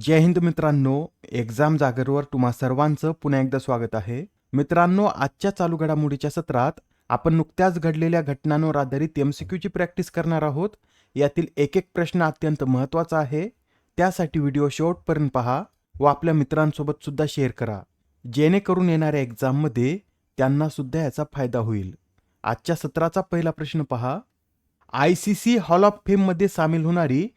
जय हिंद मित्रांनो एक्झाम जागरवर तुम्हा सर्वांचं पुन्हा एकदा स्वागत आहे. मित्रांनो आजच्या चालू घडामोडीच्या सत्रात आपण नुकत्याच घडलेल्या घटनांवर आधारित एमसीक्यूची प्रॅक्टिस करणार आहोत. यातील एक एक प्रश्न अत्यंत महत्त्वाचा आहे. त्यासाठी व्हिडिओ शेवटपर्यंत पहा व आपल्या मित्रांसोबत सुद्धा शेअर करा. जेणेकरून येणाऱ्या एक्झाममध्ये त्यांना सुद्धा याचा फायदा होईल. आजच्या सत्राचा पहिला प्रश्न पहा. I C C hall of फेममध्ये सामील होणारी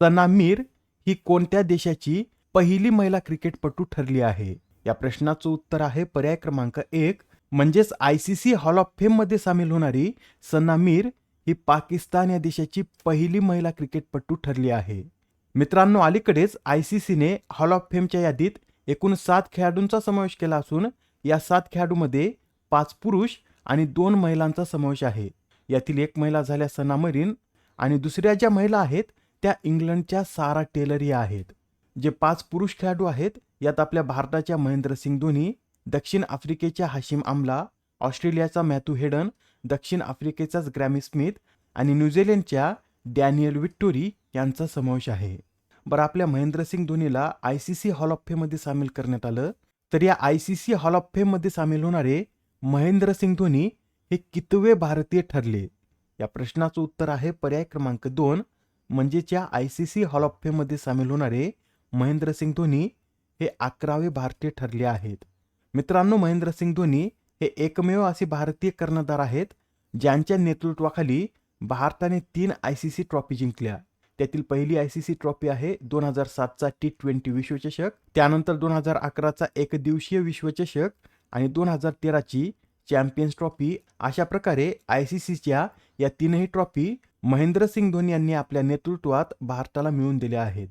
सना मीर ही कोणत्या देशाची पहिली महिला क्रिकेटपटू ठरली आहे? या प्रश्नाचं उत्तर आहे पर्याय क्रमांक एक. म्हणजेच I C C hall of फेममध्ये सामील होणारी सना मीर ही पाकिस्तान या देशाची पहिली महिला क्रिकेटपटू ठरली आहे. मित्रांनो अलीकडेच आय सी सीने हॉल ऑफ फेमच्या यादीत एकूण सात खेळाडूंचा समावेश केला असून या सात खेळाडूमध्ये पाच पुरुष आणि दोन महिलांचा समावेश आहे. यातील एक महिला झाल्या सना मरीन आणि दुसऱ्या ज्या महिला आहेत त्या इंग्लंडच्या सारा टेलर या आहेत जे पाच पुरुष खेळाडू आहेत यात आपल्या भारताच्या महेंद्रसिंग धोनी दक्षिण आफ्रिकेच्या हाशिम आमला ऑस्ट्रेलियाचा मॅथ्यू हेडन दक्षिण आफ्रिकेचाच ग्रॅमी स्मिथ आणि न्यूझीलंडच्या डॅनियल विक्टोरी यांचा समावेश आहे. बरं आपल्या Mahendra Singh धोनीला I C C hall of फेममध्ये सामील करण्यात आलं तर या I C C hall of फेममध्ये सामील होणारे महेंद्रसिंग धोनी हे कितवे भारतीय ठरले? या प्रश्नाचं उत्तर आहे पर्याय क्रमांक दोन म्हणजेच या I C C hall of फेममध्ये सामील होणारे महेंद्रसिंग धोनी हे अकरावे भारतीय ठरले आहेत. मित्रांनो महेंद्रसिंग धोनी हे एकमेव असे भारतीय कर्णधार आहेत ज्यांच्या नेतृत्वाखाली भारताने तीन आय सी सी ट्रॉफी जिंकल्या. त्यातील पहिली आय सी सी ट्रॉफी आहे दोन हजार सातचा टी ट्वेंटी विश्वचषक त्यानंतर दोन हजार अकराचा एकदिवसीय विश्वचषक आणि दोन हजार तेराची चॅम्पियन्स ट्रॉफी. अशा प्रकारे आय सी सीच्या या तीनही ट्रॉफी महेंद्रसिंग धोनी यांनी आपल्या नेतृत्वात भारताला मिळवून दिल्या आहेत.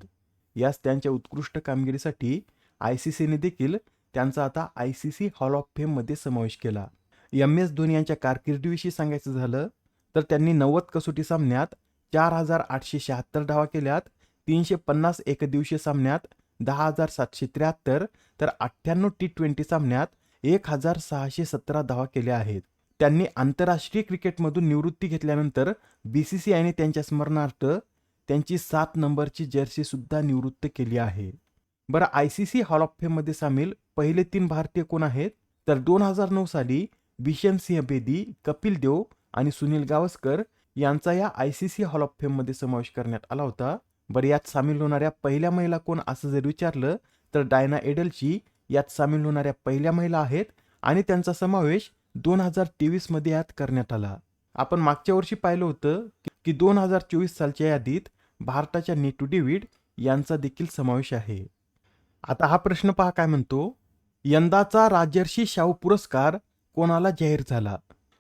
यास त्यांच्या उत्कृष्ट कामगिरीसाठी आय सी सीने देखील त्यांचा आता I C C hall of फेममध्ये समावेश केला. एम एस धोनी यांच्या कारकिर्दीविषयी सांगायचं झालं तर त्यांनी नव्वद कसोटी सामन्यात चार हजार आठशे शहात्तर धावा केल्यात तीनशे पन्नास एकदिवसीय सामन्यात दहा हजार सातशे त्र्याहत्तर तर अठ्ठ्याण्णव टी ट्वेंटी सामन्यात एक हजार सहाशे सतरा धावा केल्या आहेत. त्यांनी आंतरराष्ट्रीय क्रिकेटमधून निवृत्ती घेतल्यानंतर बी सी सी आयने त्यांच्या स्मरणार्थ त्यांची सात नंबरची जर्सी सुद्धा निवृत्त केली आहे. बरं I C C hall of फेममध्ये सामील पहिले तीन भारतीय कोण आहेत? तर दोन हजार नऊ साली बिशन सिंह बेदी कपिल देव आणि सुनील गावस्कर यांचा या I C C hall of फेममध्ये समावेश करण्यात आला होता. बरं यात सामील होणाऱ्या पहिल्या महिला कोण असं जर विचारलं तर डायना एडलची यात सामील होणाऱ्या पहिल्या महिला आहेत आणि त्यांचा समावेश दोन हजार तेवीसमध्ये यात करण्यात आला. आपण मागच्या वर्षी पाहिलं होतं की दोन हजार चोवीस सालच्या यादीत भारताच्या नेटू डेव्हिड यांचा देखील समावेश आहे. आता हा प्रश्न पहा काय म्हणतो? यंदाचा राजर्षी शाहू पुरस्कार कोणाला जाहीर झाला?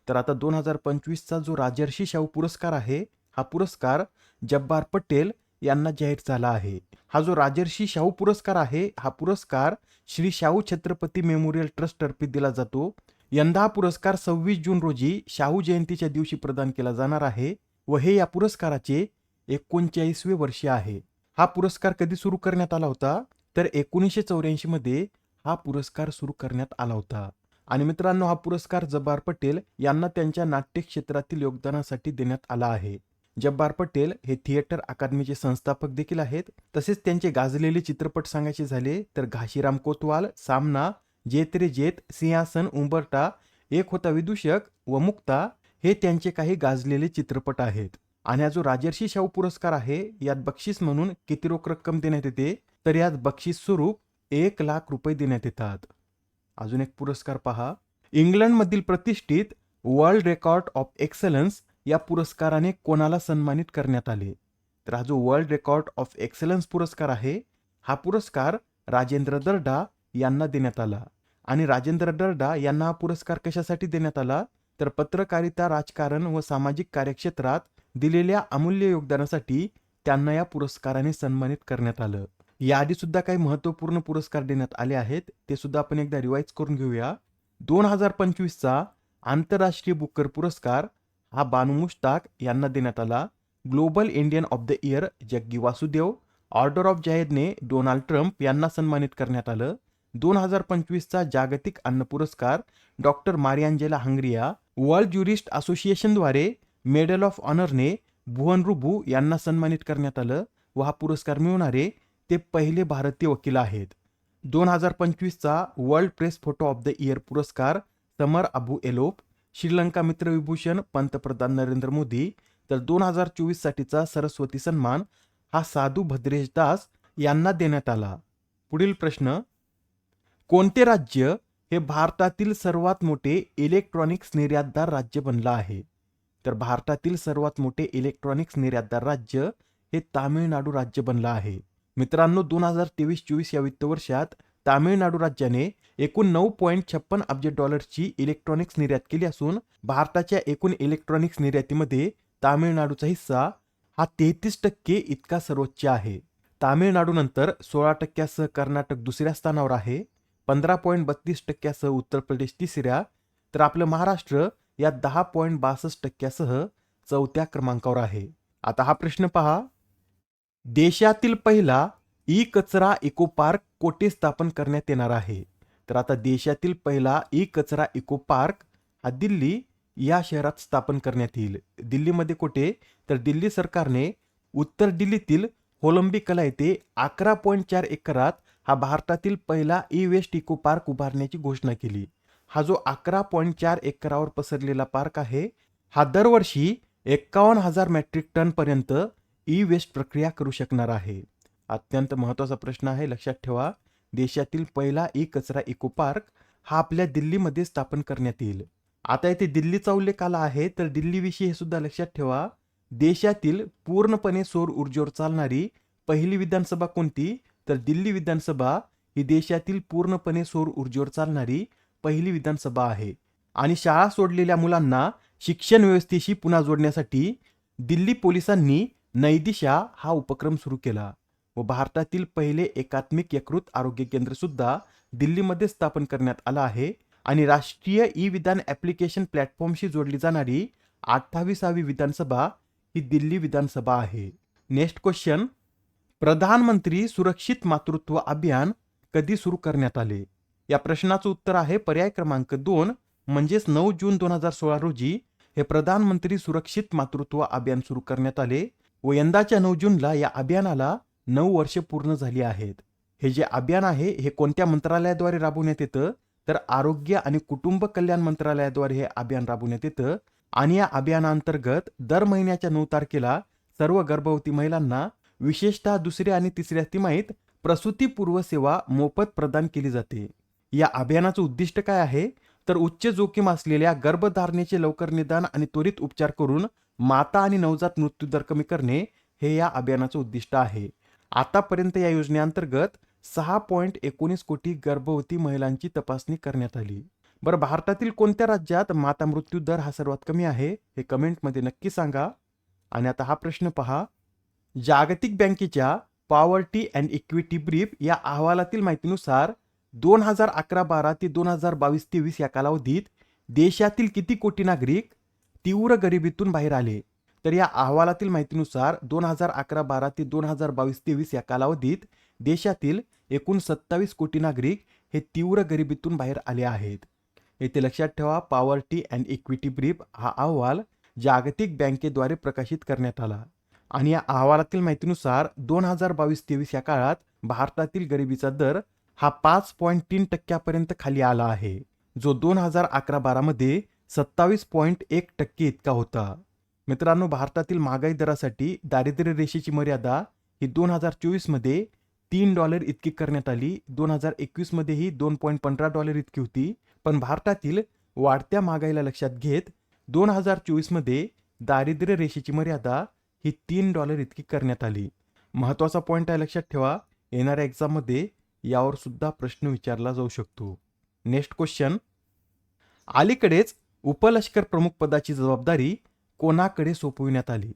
तर आता दोन हजार पंचवीसचा जो राजर्षी शाहू पुरस्कार आहे हा पुरस्कार जब्बार पटेल यांना जाहीर झाला आहे. हा जो राजर्षी शाहू पुरस्कार आहे हा पुरस्कार श्री शाहू छत्रपती मेमोरियल ट्रस्ट तर्फे दिला जातो. यंदा पुरस्कार सव्वीस जून रोजी शाहू जयंतीच्या दिवशी प्रदान केला जाणार आहे व हे या पुरस्काराचे एकोणचाळीसवे वर्ष आहे. हा पुरस्कार कधी सुरू करण्यात आला होता? तर एकोणीसशे चौऱ्याऐंशी मध्ये हा पुरस्कार सुरू करण्यात आला होता. आणि मित्रांनो हा पुरस्कार जब्बार पटेल यांना त्यांच्या नाट्य क्षेत्रातील योगदानासाठी देण्यात आला आहे. जब्बार पटेल हे थिएटर अकादमीचे संस्थापक देखील आहेत. तसेच त्यांचे गाजलेले चित्रपट सांगायचे झाले तर घाशीराम कोतवाल सामना जेत रे जेत सिंहासन उंबरटा एक होता विदूषक व मुक्ता हे त्यांचे काही गाजलेले चित्रपट आहेत. आणि हा जो राजर्षी शाहू पुरस्कार आहे यात बक्षीस म्हणून किती रोख रक्कम देण्यात येते? तर यात बक्षीस स्वरूप एक लाख रुपये देण्यात येतात. अजून एक पुरस्कार पहा. इंग्लंडमधील प्रतिष्ठित वर्ल्ड रेकॉर्ड ऑफ एक्सलन्स या पुरस्काराने कोणाला सन्मानित करण्यात आले? तर हा जो वर्ल्ड रेकॉर्ड ऑफ एक्सलन्स पुरस्कार आहे हा पुरस्कार राजेंद्र दर्डा यांना देण्यात आला. आणि राजेंद्र दर्डा यांना हा पुरस्कार कशासाठी देण्यात आला? तर पत्रकारिता राजकारण व सामाजिक कार्यक्षेत्रात दिलेल्या अमूल्य योगदानासाठी त्यांना या पुरस्काराने सन्मानित करण्यात आलं. याआधी सुद्धा काही महत्त्वपूर्ण पुरस्कार देण्यात आले आहेत ते सुद्धा आपण एकदा रिवाईज करून घेऊया. दोन हजार पंचवीसचा आंतरराष्ट्रीय बुकर पुरस्कार हा बानू मुश्ताक यांना देण्यात आला. Global Indian of the year Jaggi Vasudev order of जाहेदने Donald Trump यांना सन्मानित करण्यात आलं. दोन हजार पंचवीसचा जागतिक अन्न पुरस्कार doctor Mariangela Hungria world jurist असोसिएशनद्वारे medal of ऑनरने भुवन रुबू यांना सन्मानित करण्यात आलं व हा पुरस्कार मिळवणारे ते पहिले भारतीय वकील आहेत. दोन हजार पंचवीसचा world press photo of the year पुरस्कार Samar Abu Elouf Sri Lanka Mitra Vibhushana पंतप्रधान नरेंद्र मोदी तर दोन हजार चोवीस साठीचा सरस्वती सन्मान हा साधू भद्रेश दास यांना देण्यात आला. पुढील प्रश्न कोणते राज्य हे भारतातील सर्वात मोठे इलेक्ट्रॉनिक्स निर्यातदार राज्य बनलं आहे? तर भारतातील सर्वात मोठे इलेक्ट्रॉनिक्स निर्यातदार राज्य हे तामिळनाडू राज्य बनलं आहे. मित्रांनो दोन हजार तेवीस चोवीस या वित्त वर्षात तामिळनाडू राज्याने एकूण नऊ पॉईंट छप्पन अब्ज डॉलरची इलेक्ट्रॉनिक्स निर्यात केली असून भारताच्या एकूण इलेक्ट्रॉनिक्स निर्यातीमध्ये तामिळनाडूचा हिस्सा हा तेहतीस टक्के इतका सर्वोच्च आहे. तामिळनाडूनंतर सोळा टक्क्यासह कर्नाटक दुसऱ्या स्थानावर आहे. पंधरा पॉईंट बत्तीस टक्क्यासह उत्तर प्रदेश तिसऱ्या तर आपलं महाराष्ट्र या दहा पॉईंट बासष्ट टक्क्यासह चौथ्या क्रमांकावर आहे. आता हा प्रश्न पहा. देशातील पहिला ई कचरा इको पार्क कोठे स्थापन करण्यात येणार आहे? तर आता देशातील पहिला ई कचरा इको पार्क हा दिल्ली या शहरात स्थापन करण्यात येईल. दिल्लीमध्ये कुठे? तर दिल्ली सरकारने उत्तर दिल्लीतील होलंबी कला येथे अकरा पॉईंट चार एकरात हा भारतातील पहिला ई वेस्ट इको पार्क उभारण्याची घोषणा केली. हा जो अकरा पॉईंट चार एकरावर पसरलेला पार्क आहे हा दरवर्षी एक्कावन्न हजार मेट्रिक टनपर्यंत ई वेस्ट प्रक्रिया करू शकणार आहे. अत्यंत महत्त्वाचा प्रश्न आहे लक्षात ठेवा देशातील पहिला ई कचरा इको पार्क हा आपल्या दिल्लीमध्ये स्थापन करण्यात येईल. आता येथे दिल्लीचा उल्लेख आला आहे तर दिल्लीविषयी हे सुद्धा लक्षात ठेवा देशातील पूर्णपणे सौर ऊर्जेवर चालणारी पहिली विधानसभा कोणती? तर दिल्ली विधानसभा ही देशातील पूर्णपणे सौर ऊर्जेवर चालणारी पहिली विधानसभा आहे. आणि शाळा सोडलेल्या मुलांना शिक्षण व्यवस्थेशी पुन्हा जोडण्यासाठी दिल्ली पोलिसांनी नैदिशा हा उपक्रम सुरू केला व भारतातील पहिले एकात्मिक यकृत आरोग्य केंद्र सुद्धा दिल्लीमध्ये स्थापन करण्यात आलं आहे आणि राष्ट्रीय ई विधान ॲप्लिकेशन प्लॅटफॉर्मशी जोडली जाणारी अठ्ठावीसावी विधानसभा ही दिल्ली विधानसभा आहे. नेक्स्ट क्वेश्चन प्रधानमंत्री सुरक्षित मातृत्व अभियान कधी सुरू करण्यात आले? या प्रश्नाचं उत्तर आहे पर्याय क्रमांक दोन म्हणजेच नऊ जून दोन हजार सोळा रोजी हे प्रधानमंत्री सुरक्षित मातृत्व अभियान सुरू करण्यात आले व यंदाच्या नऊ जूनला या अभियानाला नऊ वर्ष पूर्ण झाली आहेत. हे जे अभियान आहे हे कोणत्या मंत्रालयाद्वारे राबवण्यात येतं? तर आरोग्य आणि कुटुंब कल्याण मंत्रालयाद्वारे हे अभियान राबवण्यात येतं आणि या अभियानांतर्गत दर महिन्याच्या नऊ तारखेला सर्व गर्भवती महिलांना विशेषतः दुसऱ्या आणि तिसऱ्या तिमाहीत प्रसूतीपूर्व सेवा मोफत प्रदान केली जाते. या अभियानाचं उद्दिष्ट काय आहे? तर उच्च जोखीम असलेल्या गर्भधारणेचे लवकर निदान आणि त्वरित उपचार करून माता आणि नवजात मृत्यूदर कमी करणे हे या अभियानाचं उद्दिष्ट आहे. आतापर्यंत या योजनेअंतर्गत सहा पॉईंट एकोणीस कोटी गर्भवती महिलांची तपासणी करण्यात आली. बरं भारतातील कोणत्या राज्यात माता मृत्यू दर हा सर्वात कमी आहे? हे कमेंटमध्ये नक्की सांगा. आणि आता हा प्रश्न पहा. जागतिक बँकेच्या पॉवर्टी अँड इक्विटी ब्रीफ या अहवालातील माहितीनुसार दोन हजार अकरा बारा ते दोन हजार बावीस तेवीस या कालावधीत देशातील किती कोटी नागरिक तीव्र गरिबीतून बाहेर आले? तर या अहवालातील माहितीनुसार दोन हजार अकरा बारा ते दोन हजार बावीस तेवीस या कालावधीत देशातील एकूण सत्तावीस कोटी नागरिक हे तीव्र गरिबीतून बाहेर आले आहेत. येथे लक्षात ठेवा पॉवर्टी अँड इक्विटी ब्रीफ हा अहवाल जागतिक बँकेद्वारे प्रकाशित करण्यात आला. आणि या अहवालातील माहितीनुसार दोन हजार बावीस तेवीस या काळात भारतातील गरिबीचा दर हा पाच पॉईंट तीन टक्क्यापर्यंत खाली आला आहे जो दोन हजार अकरा बारामध्ये सत्तावीस पॉईंट एक टक्के इतका होता. मित्रांनो भारतातील महागाई दरासाठी दारिद्र्य रेषेची मर्यादा ही दोन हजार चोवीसमध्ये तीन डॉलर इतकी करण्यात आली दोन हजार एकवीसमध्येही दोन पॉईंट पंधरा डॉलर इतकी होती. पण भारतातील वाढत्या महागाईला लक्षात घेत दोन हजार चोवीसमध्ये दारिद्र्य रेषेची मर्यादा ही तीन डॉलर इतकी करण्यात आली. महत्त्वाचा पॉईंट आहे लक्षात ठेवा. येणाऱ्या एक्झाममध्ये यावर सुद्धा प्रश्न विचारला जाऊ शकतो. नेक्स्ट क्वेश्चन अलीकडेच उपलष्कर प्रमुख पदाची जबाबदारी कोणाकडे सोपविण्यात आली?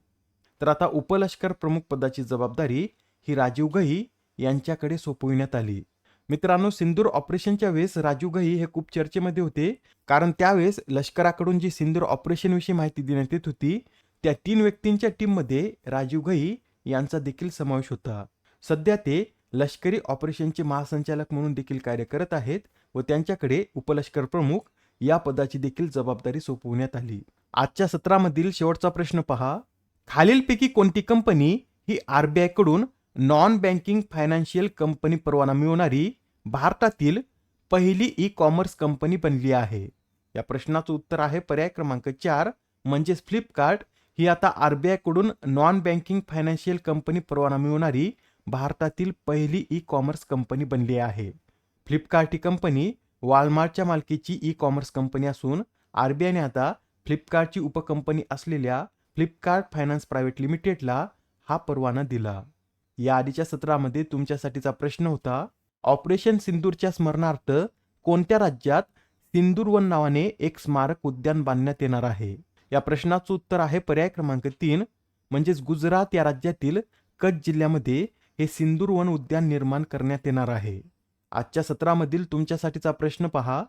तर आता उपलष्कर प्रमुख पदाची जबाबदारी ही राजीव गही यांच्याकडे सोपविण्यात आली. मित्रांनो सिंदूर ऑपरेशनच्या वेळेस राजीव गही हे खूप चर्चेमध्ये होते. कारण त्यावेळेस लष्कराकडून जी सिंदूर ऑपरेशनविषयी माहिती देण्यात येत होती त्या तीन व्यक्तींच्या टीममध्ये राजीव घई यांचा देखील समावेश होता. सध्या ते लष्करी ऑपरेशनचे महासंचालक म्हणून देखील कार्य करत आहेत व त्यांच्याकडे उपलष्कर प्रमुख या पदाची देखील जबाबदारी सोपवण्यात आली. आजच्या सत्रामधील शेवटचा प्रश्न पहा. खालीलपैकी कोणती कंपनी ही आरबीआयकडून नॉन बँकिंग फायनान्शियल कंपनी परवाना मिळवणारी भारतातील पहिली ई कॉमर्स कंपनी बनली आहे? या प्रश्नाचं उत्तर आहे पर्याय क्रमांक चार म्हणजेच फ्लिपकार्ट ही आता आरबीआयकडून नॉन बँकिंग फायनान्शियल कंपनी परवाना मिळवणारी भारतातील पहिली ई कॉमर्स कंपनी बनली आहे. फ्लिपकार्ट ही कंपनी वॉलमार्टच्या मालकीची ई कॉमर्स कंपनी असून आरबीआयने आता फ्लिपकार्टची उपकंपनी असलेल्या फ्लिपकार्ट फायनान्स प्रायव्हेट लिमिटेडला हा परवाना दिला. या आधीच्या सत्रामध्ये तुमच्यासाठीचा प्रश्न होता ऑपरेशन सिंदूरच्या स्मरणार्थ कोणत्या राज्यात सिंदूरवन नावाने एक स्मारक उद्यान बांधण्यात येणार आहे? या प्रश्नाचं उत्तर आहे पर्याय क्रमांक तीन म्हणजेच गुजरात या राज्यातील कच्छ जिल्ह्यामध्ये हे सिंदूरवन उद्यान निर्माण करण्यात येणार आहे. आजच्या सत्रामधील तुमच्यासाठीचा प्रश्न पहा.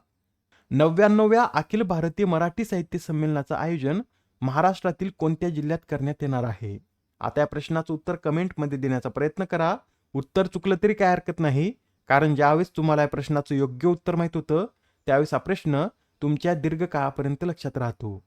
नव्याण्णव्या अखिल भारतीय मराठी साहित्य संमेलनाचं आयोजन महाराष्ट्रातील कोणत्या जिल्ह्यात करण्यात येणार आहे? आता या प्रश्नाचं उत्तर कमेंटमध्ये देण्याचा प्रयत्न करा. उत्तर चुकलं तरी काय हरकत नाही कारण ज्यावेळेस तुम्हाला या प्रश्नाचं योग्य उत्तर माहीत होतं त्यावेळेस हा प्रश्न तुमच्या दीर्घकाळापर्यंत लक्षात राहतो.